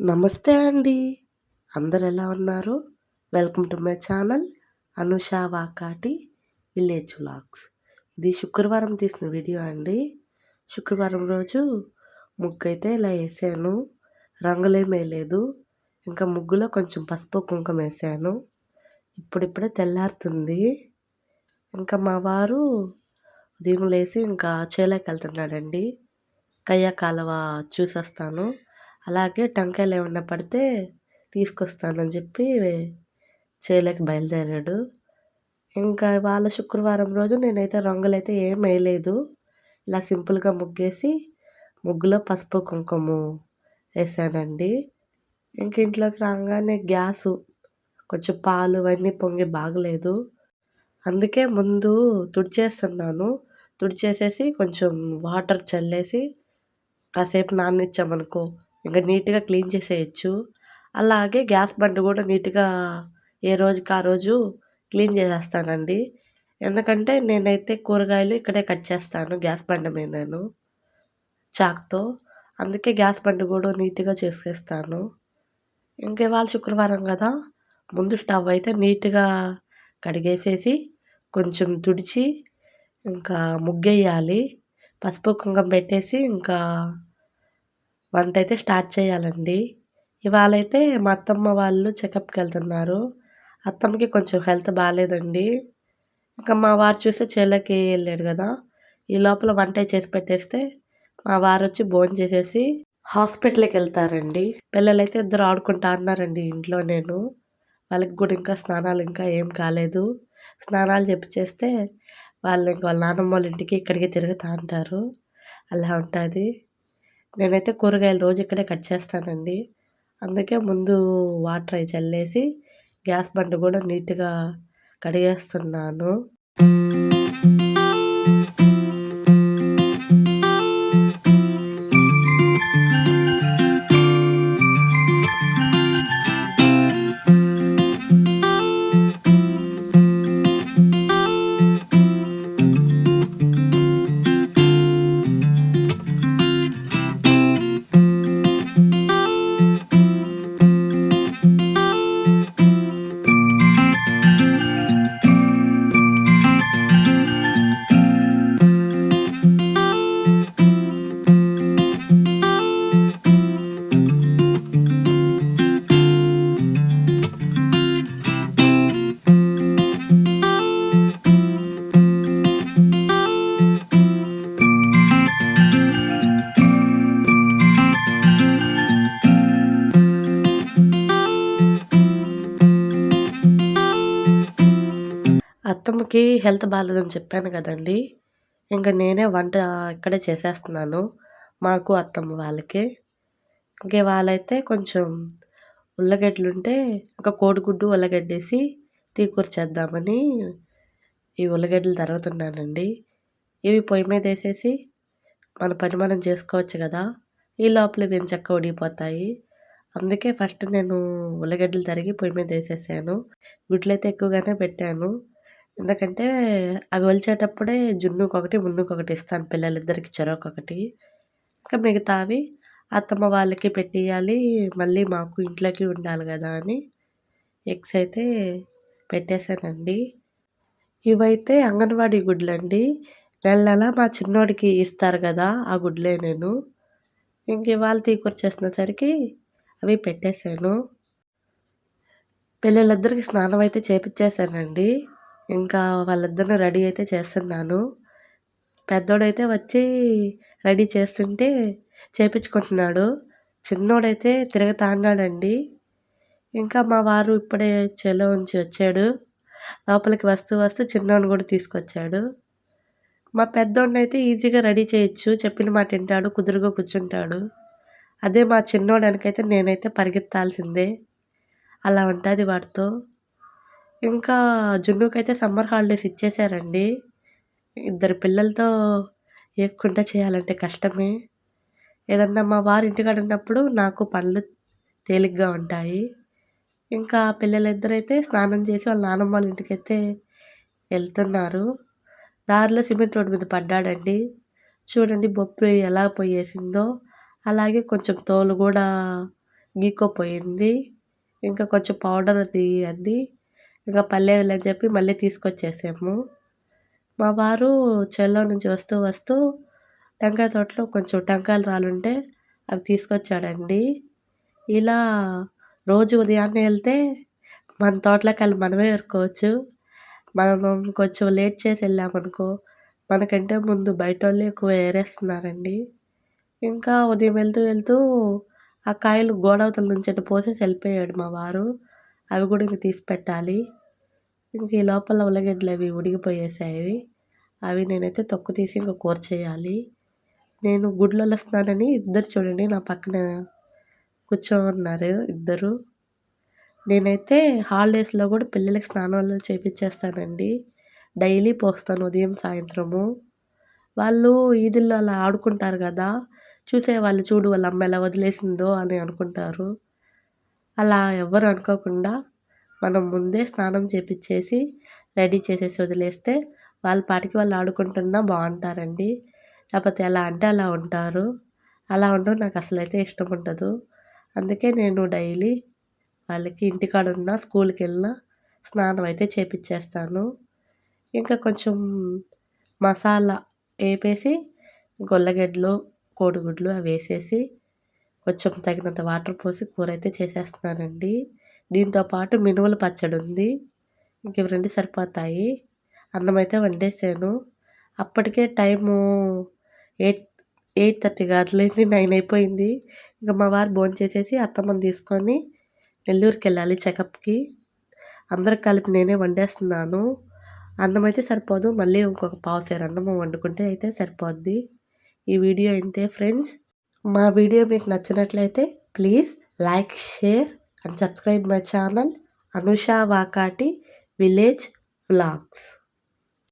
నమస్తే అండి. అందరు ఎలా ఉన్నారు? Welcome to my channel Anusha Vakati village vlogs ఇది శుక్రవారం తీసిన వీడియో అండి. శుక్రవారం రోజు ముగ్గు అయితే ఇలా వేసాను. రంగులేం వేయలేదు ఇంకా ముగ్గులో కొంచెం పసుపు కుంకుమ వేసాను. ఇప్పుడిప్పుడే తెల్లారుతుంది. ఇంకా మా వారు ఉదయం లేసి ఇంకా చేలోకి వెళ్తున్నాడండి. కయ్య కాలువ చూసొస్తాను. అలాగే టెంకాయలు ఏమన్నా పడితే తీసుకొస్తానని చెప్పి చేలోకి బయలుదేరాడు. ఇంకా వాళ్ళ శుక్రవారం రోజు నేనైతే రంగులు అయితే ఏం వేయలేదు. ఇలా సింపుల్గా ముగ్గేసి ముగ్గులో పసుపు కుంకుమ వేసానండి. ఇంక ఇంట్లోకి రాగానే గ్యాసు కొంచెం పాలు అవన్నీ పొంగి బాగలేదు. అందుకే ముందు తుడిచేస్తున్నాను. తుడిచేసేసి కొంచెం వాటర్ చల్లేసి కాసేపు నాననిచ్చామనుకో ఇంకా నీట్గా క్లీన్ చేసేయచ్చు. అలాగే గ్యాస్ బండ కూడా నీట్గా ఏ రోజుకి ఆ రోజు క్లీన్ చేసేస్తానండి. ఎందుకంటే నేనైతే కూరగాయలు ఇక్కడే కట్ చేస్తాను గ్యాస్ బండ మీదను చాక్తో. అందుకే గ్యాస్ బండ కూడా నీట్గా చేసేస్తాను. ఇంక ఇవాళ శుక్రవారం కదా ముందు స్టవ్ అయితే నీట్గా కడిగేసేసి కొంచెం తుడిచి ఇంకా ముగ్గేయాలి. పసుపు కుంకం పెట్టేసి ఇంకా వంట అయితే స్టార్ట్ చేయాలండి. ఇవాళ అయితే మా అత్తమ్మ వాళ్ళు చెకప్కి వెళ్తున్నారు. అత్తమ్మకి కొంచెం హెల్త్ బాగాలేదండి ఇంకా మా వారు చూస్తే చేలకి వెళ్ళాడు కదా. ఈ లోపల వంట చేసి పెట్టేస్తే మా వారు వచ్చి భోజనం చేసేసి హాస్పిటల్కి వెళ్తారండి. పిల్లలైతే ఇద్దరు ఆడుకుంటా అన్నారండి ఇంట్లో నేను. వాళ్ళకి కూడా ఇంకా స్నానాలు ఇంకా ఏం కాలేదు. స్నానాలు చెప్పి చేస్తే వాళ్ళు ఇంకా వాళ్ళ నాన్నమ్మ వాళ్ళ ఇంటికి ఇక్కడికి తిరుగుతూ ఉంటారు అలా ఉంటుంది. నేనైతే కూరగాయలు రోజు ఇక్కడే కట్ చేస్తానండి. అందుకే ముందు వాటర్ అవి చల్లేసి గ్యాస్ బండ కూడా నీట్గా కడిగేస్తున్నాను. అత్తమ్మకి హెల్త్ బాగాలేదని చెప్పాను కదండి. ఇంకా నేనే వంట ఇక్కడే చేసేస్తున్నాను. మాకు అత్తమ్మ వాళ్ళకి. ఇంకే వాళ్ళైతే కొంచెం ఉల్లగడ్డలు ఉంటే ఒక కోడిగుడ్డు ఉల్లగడ్డేసి తీకూర చేద్దామని ఈ ఉల్లగడ్డలు తరుగుతున్నానండి. ఇవి పొయ్యి మీద వేసేసి మన పని మనం చేసుకోవచ్చు కదా. ఈ లోపల ఇవి చక్క ఉడిగిపోతాయి అందుకే ఫస్ట్ నేను ఉల్లగడ్డలు తరిగి పొయ్యి మీద వేసేసాను. గుడ్లు అయితే ఎక్కువగానే పెట్టాను. ఎందుకంటే అవి ఒలిచేటప్పుడే జున్నుకు ఒకటి మున్నుకు ఒకటి ఇస్తాను పిల్లలిద్దరికి చెరొకొకటి. ఇంకా మిగతావి అత్తమ్మ వాళ్ళకి పెట్టేయాలి మళ్ళీ మాకు ఇంట్లోకి ఉండాలి కదా అని ఎగ్స్ అయితే పెట్టేశానండి. ఇవైతే అంగన్వాడీ గుడ్లు అండి నెల నెల మా చిన్నోడికి ఇస్తారు కదా ఆ గుడ్లే నేను. ఇంక ఇవాళ తీసుకొచ్చేసినసరికి అవి పెట్టేశాను. పిల్లలిద్దరికి స్నానం అయితే చేపించేశానండి ఇంకా వాళ్ళిద్దరిని రెడీ అయితే చేస్తున్నాను. పెద్దోడైతే వచ్చి రెడీ చేస్తుంటే చేపించుకుంటున్నాడు. చిన్నోడైతే తిరగతాన్నాడండి ఇంకా మా వారు ఇప్పుడే చెలో ఉంచి వచ్చాడు. లోపలికి వస్తూ వస్తూ చిన్నోడిని కూడా తీసుకొచ్చాడు. మా పెద్దోడిని అయితే ఈజీగా రెడీ చేయొచ్చు. చెప్పిన మాట వింటాడు కుదురుగా కూర్చుంటాడు. అదే మా చిన్నోడానికైతే నేనైతే పరిగెత్తాల్సిందే. అలా ఉంటుంది వాడితో. ఇంకా జున్నుకైతే సమ్మర్ హాలిడేస్ ఇచ్చేసారండి. ఇద్దరు పిల్లలతో ఏక్కుంటా చేయాలంటే కష్టమే. ఏదన్నా మా వారి ఇంటికాడ ఉన్నప్పుడు నాకు పనులు తేలిగ్గా ఉంటాయి. ఇంకా పిల్లలిద్దరైతే స్నానం చేసి వాళ్ళ నానమ్మ వాళ్ళ ఇంటికైతే వెళ్తున్నారు. దారిలో సిమెంట్ రోడ్డు మీద పడ్డాడండి. చూడండి బొప్పి ఎలా పోయేసిందో. అలాగే కొంచెం తోలు కూడా గీక్కోపోయింది. ఇంకా కొంచెం పౌడర్ అది అది. ఇంకా పర్లేదులే అని చెప్పి మళ్ళీ తీసుకొచ్చేసాము. మా వారు చేలో నుంచి వస్తూ వస్తూ టెంకాయ తోటలో కొంచెం టెంకాయలు రాలుంటే అవి తీసుకొచ్చాడండి. ఇలా రోజు ఉదయాన్నే వెళ్తే మన తోటలోకి వెళ్ళి మనమే ఏరుకోవచ్చు. మనం కొంచెం లేట్ చేసి వెళ్ళామనుకో మనకంటే ముందు బయట వాళ్ళు ఎక్కువ ఏరేస్తున్నారండి. ఇంకా ఉదయం వెళ్తూ వెళ్తూ ఆ కాయలు గోడవతల నుంచి అటు పోసేసి వెళ్ళిపోయాడు మా వారు. అవి కూడా ఇంక తీసి పెట్టాలి. ఇంక ఈ లోపల ఉల్లగడ్డలు అవి ఉడిగిపోయేసాయి అవి నేనైతే తొక్కు తీసి ఇంకా కూర చేయాలి. నేను గుడ్లలో వస్తున్నానని ఇద్దరు చూడండి నా పక్కన కూర్చోన్నారు ఇద్దరు. నేనైతే హాలిడేస్లో కూడా పిల్లలకి స్నానాలు చేపించేస్తానండి డైలీ పోస్తాను ఉదయం సాయంత్రము. వాళ్ళు ఈదుల్లో అలా ఆడుకుంటారు కదా చూసే వాళ్ళు చూడు వాళ్ళ అమ్మ ఎలా వదిలేసిందో అని అనుకుంటారు. అలా ఎవరు అనుకోకుండా మనం ముందే స్నానం చేపించేసి రెడీ చేసేసి వదిలేస్తే వాళ్ళ పాటికి వాళ్ళు ఆడుకుంటున్నా బాగుంటారండి. లేకపోతే ఎలా అంటే అలా ఉంటారు. అలా ఉండడం నాకు అసలు అయితే ఇష్టం ఉండదు. అందుకే నేను డైలీ వాళ్ళకి ఇంటికాడ ఉన్న స్కూల్కి వెళ్ళినా స్నానం అయితే చేపించేస్తాను ఇంకా కొంచెం మసాలా వేపేసి గొల్లగడ్డలు కోడిగుడ్లు అవి వేసేసి కొంచెం తగినంత వాటర్ పోసి కూర అయితే చేసేస్తున్నానండి. దీంతో పాటు మినుముల పచ్చడి ఉంది. ఇంక ఇవి రెండు సరిపోతాయి. అన్నం అయితే వండేసాను. అప్పటికే టైము ఎయిట్ ఎయిట్ థర్టీ కాదులేండి నైన్ అయిపోయింది. ఇంకా మా వారు భోజనం చేసేసి అత్తమ్మని తీసుకొని నెల్లూరుకి వెళ్ళాలి చెకప్కి. అందరికి కలిపి నేనే వండేస్తున్నాను. అన్నం అయితే సరిపోదు. మళ్ళీ ఇంకొక పావుసేరు అన్నం వండుకుంటే అయితే సరిపోద్ది. ఈ వీడియో అయితే ఫ్రెండ్స్. మా వీడియో మీకు నచ్చినట్లయితే please like share and subscribe my channel Anusha Vakati village vlogs